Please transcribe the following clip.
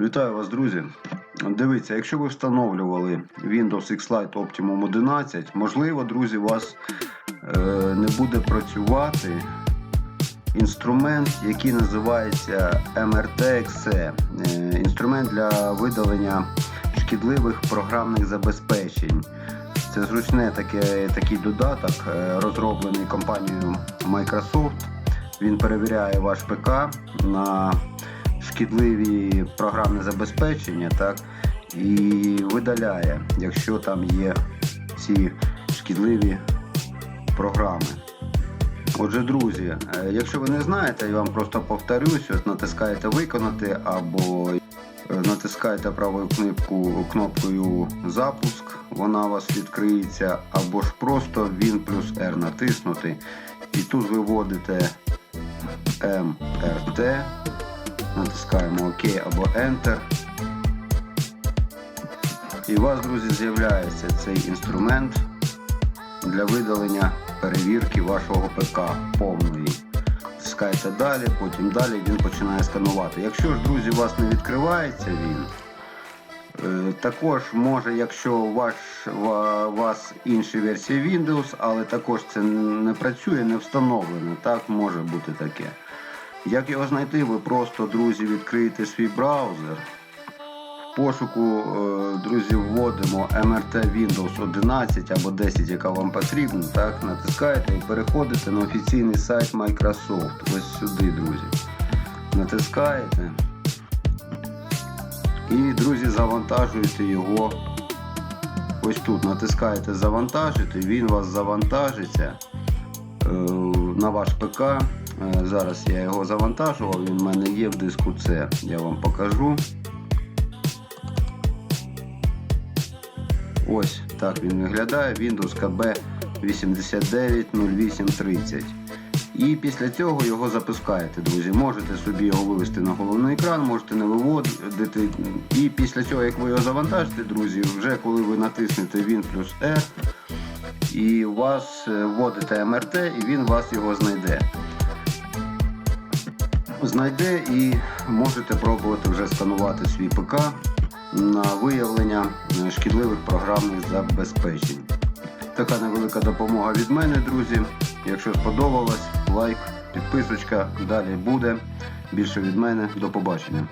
Вітаю вас, друзі. Дивіться, якщо ви встановлювали Windows X-Lite Optimum 11, можливо, друзі, у вас е, не буде працювати інструмент, який називається MRT-XE. Е, інструмент для видалення шкідливих програмних забезпечень. Це зручне таке, такий додаток, е, розроблений компанією Microsoft. Він перевіряє ваш ПК на шкідливі програмне забезпечення, так, і видаляє, якщо там є ці шкідливі програми. Отже, друзі, е, якщо ви не знаєте, я вам просто повторюсь, натискаєте виконати або е, натискаєте правою кнопку, кнопкою запуск, вона у вас відкриється, або ж просто Win плюс R натиснути. І тут ви вводите MRT, натискаємо ОК або Enter. І у вас, друзі, з'являється цей інструмент для видалення перевірки вашого ПК повної. Тискаєте далі, потім далі він починає сканувати. Якщо ж, друзі, у вас не відкривається він, е, також може, якщо ваш, ва- у вас інші версії Windows, але також це не працює, не встановлено, так може бути таке. Як його знайти, ви просто, друзі, відкриєте свій браузер. В пошуку, е, друзі, вводимо MRT Windows 11 або 10, яка вам потрібна. Так, натискаєте і переходите на офіційний сайт Microsoft. Ось сюди, друзі. Натискаєте. І, друзі, завантажуєте його. Ось тут натискаєте завантажити, він вас завантажиться е, на ваш ПК. Е, Зараз я його завантажував, він в мене є в диску C. Я вам покажу. Ось так він виглядає. Windows KB 890830. І після цього його запускаєте, друзі. Можете собі його вивести на головний екран, можете не виводити. І після цього, як ви його завантажите, друзі, вже коли ви натиснете Win плюс R, і у вас е, вводите МРТ, і він вас його знайде. Знайде і можете пробувати вже сканувати свій ПК на виявлення е, шкідливих програмних забезпечень. Така невелика допомога від мене, друзі. Якщо сподобалось, лайк, підписочка, далі буде. Більше від мене. До побачення.